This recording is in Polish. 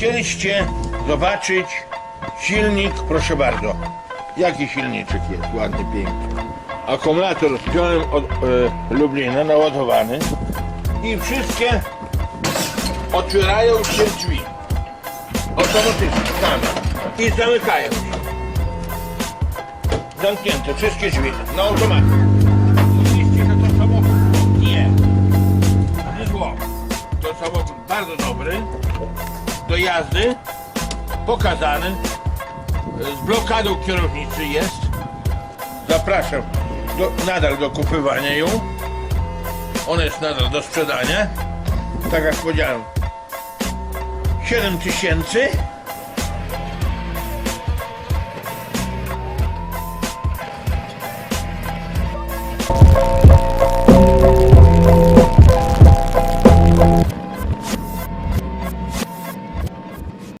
Chcieliście zobaczyć silnik, proszę bardzo. Jaki silniczek jest, ładny, piękny. Akumulator wziąłem od e, Lublina, naładowany i wszystkie otwierają się drzwi. Automatycznie, same. I zamykają się. Zamknięte, wszystkie drzwi, na automaty. Myślicie, że to samochód? Nie. Nie zło. To samochód bardzo dobry, do jazdy, pokazany, z blokadą kierownicy jest. Zapraszam do, nadal do kupywania ją. Ona jest nadal do sprzedania. Tak jak powiedziałem, 7 tysięcy